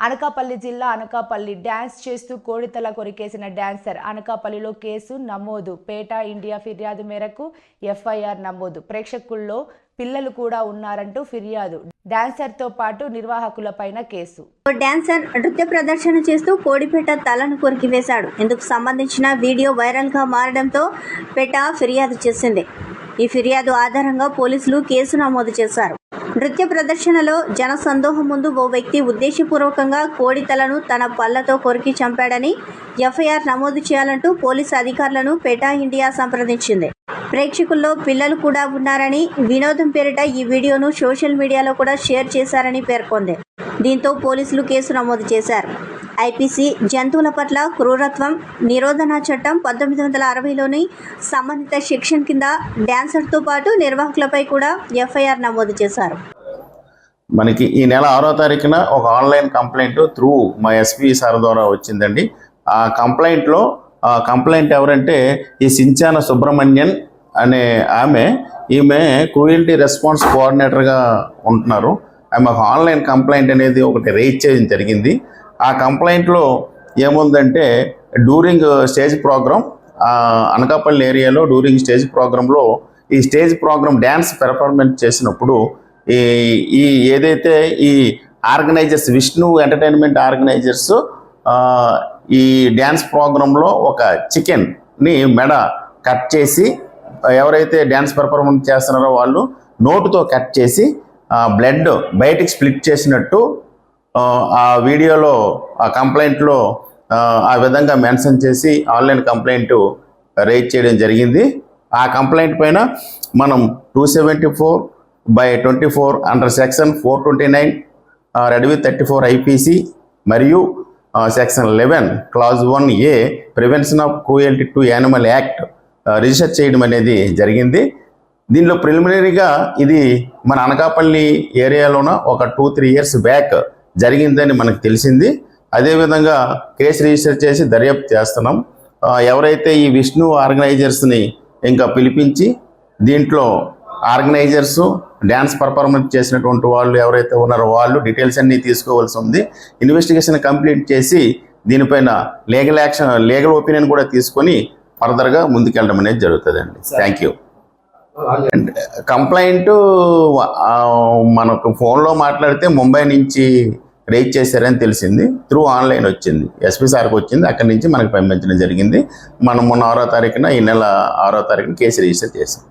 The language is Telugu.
అనకాపల్లి జిల్లా అనకాపల్లి డ్యాన్స్ చేస్తూ కోడితల కొరికేసిన డ్యాన్సర్ అనకాపల్లిలో కేసు నమోదు. పేటా ఇండియా ఫిర్యాదు మేరకు ఎఫ్ఐఆర్ నమోదు. ప్రేక్షకుల్లో పిల్లలు కూడా ఉన్నారంటూ ఫిర్యాదు. డాన్సర్తో పాటు నిర్వాహకులపైన కేసు. ఓ డాన్సర్ నృత్య ప్రదర్శన చేస్తూ కోడిపేట తలను కొరికివేశాడు ఇందుకు సంబంధించిన వీడియో వైరల్గా మారడంతో పేట ఫిర్యాదు చేసింది. ఈ ఫిర్యాదు ఆధారంగా పోలీసులు కేసు నమోదు చేశారు. నృత్య ప్రదర్శనలో జన సందోహం ముందు ఓ వ్యక్తి ఉద్దేశపూర్వకంగా కోడి తలను తన పళ్ళతో కొరికి చంపాడని ఎఫ్ఐఆర్ నమోదు చేయాలంటూ పోలీసు అధికారులను పెటా ఇండియా సంప్రదించింది. ప్రేక్షకుల్లో పిల్లలు కూడా ఉన్నారని వినోదం పేరిట ఈ వీడియోను సోషల్ మీడియాలో కూడా షేర్ చేశారని పేర్కొంది. దీంతో పోలీసులు కేసు నమోదు చేశారు. ఐపీసీ జంతువుల పట్ల క్రూరత్వం నిరోధన చట్టం పంతొమ్మిది వందల అరవైలోని సంబంధిత సెక్షన్ కింద డాన్సర్తో పాటు నిర్వాహకులపై కూడా ఎఫ్ఐఆర్ నమోదు చేశారు. మనకి ఈ నెల ఆరో తారీఖున ఒక ఆన్లైన్ కంప్లైంట్ త్రూ మా ఎస్పీ సార్ ద్వారా వచ్చిందండి. ఆ కంప్లైంట్లో ఆ కంప్లైంట్ ఎవరంటే ఈ సించాన సుబ్రహ్మణ్యన్ అనే ఆమె ఈమె క్రూయల్టీ రెస్పాన్స్ కోఆర్డినేటర్గా ఉంటున్నారు. ఆమె ఆన్లైన్ కంప్లైంట్ అనేది ఒకటి రేజ్ చేయడం జరిగింది. ఆ కంప్లైంట్లో ఏముందంటే డ్యూరింగ్ స్టేజ్ ప్రోగ్రామ్ అనకాపల్లి ఏరియాలో డ్యూరింగ్ స్టేజ్ ప్రోగ్రాంలో ఈ స్టేజ్ ప్రోగ్రామ్ డ్యాన్స్ పెర్ఫార్మెన్స్ చేసినప్పుడు ఈ ఈ ఏదైతే ఈ ఆర్గనైజర్స్ విష్ణు ఎంటర్టైన్మెంట్ ఆర్గనైజర్స్ ఈ డ్యాన్స్ ప్రోగ్రాంలో ఒక చికెన్ని మెడ కట్ చేసి ఎవరైతే డ్యాన్స్ పెర్ఫార్మెన్స్ చేస్తున్నారో వాళ్ళు నోటుతో కట్ చేసి బ్లడ్ బయటికి స్ప్లిట్ చేసినట్టు ఆ, వీడియోలో ఆ కంప్లైంట్లో ఆ, విధంగా మెన్షన్ చేసి ఆన్లైన్ కంప్లైంట్ రేజ్ చేయడం జరిగింది. ఆ కంప్లైంట్ పైన మనం two seventy four by twenty four under section four twenty nine read with thirty four IPC మరియు section eleven clause one A prevention of cruelty to animal act register చేయడం అనేది జరిగింది. దీనిలో ప్రిలిమినరీగా ఇది మన అనకాపల్లి ఏరియాలోన ఒక టూ త్రీ ఇయర్స్ బ్యాక్ జరిగిందని మనకు తెలిసింది. అదేవిధంగా కేసు రిజిస్టర్ చేసి దర్యాప్తు చేస్తున్నాం. ఎవరైతే ఈ విష్ణు ఆర్గనైజర్స్ని ఇంకా పిలిపించి దీంట్లో ఆర్గనైజర్స్ డ్యాన్స్ పర్ఫార్మెన్స్ చేసినటువంటి వాళ్ళు ఎవరైతే ఉన్నారో వాళ్ళు డీటెయిల్స్ అన్నీ తీసుకోవాల్సి ఉంది. ఇన్వెస్టిగేషన్ కంప్లీట్ చేసి దీనిపైన లీగల్ యాక్షన్ లీగల్ ఒపీనియన్ కూడా తీసుకొని ఫర్దర్గా ముందుకెళ్ళడం అనేది జరుగుతుందండి. థ్యాంక్ యూ కంప్లైంట్ మనకు ఫోన్లో మాట్లాడితే ముంబై నుంచి రేజ్ చేశారని తెలిసింది. త్రూ ఆన్లైన్ వచ్చింది. ఎస్పీ సార్కి వచ్చింది. అక్కడి నుంచి మనకు పంపించడం జరిగింది. మనం మొన్న ఆరో తారీఖున ఈ నెల ఆరో తారీఖున కేసు రిజిస్టర్ చేసాం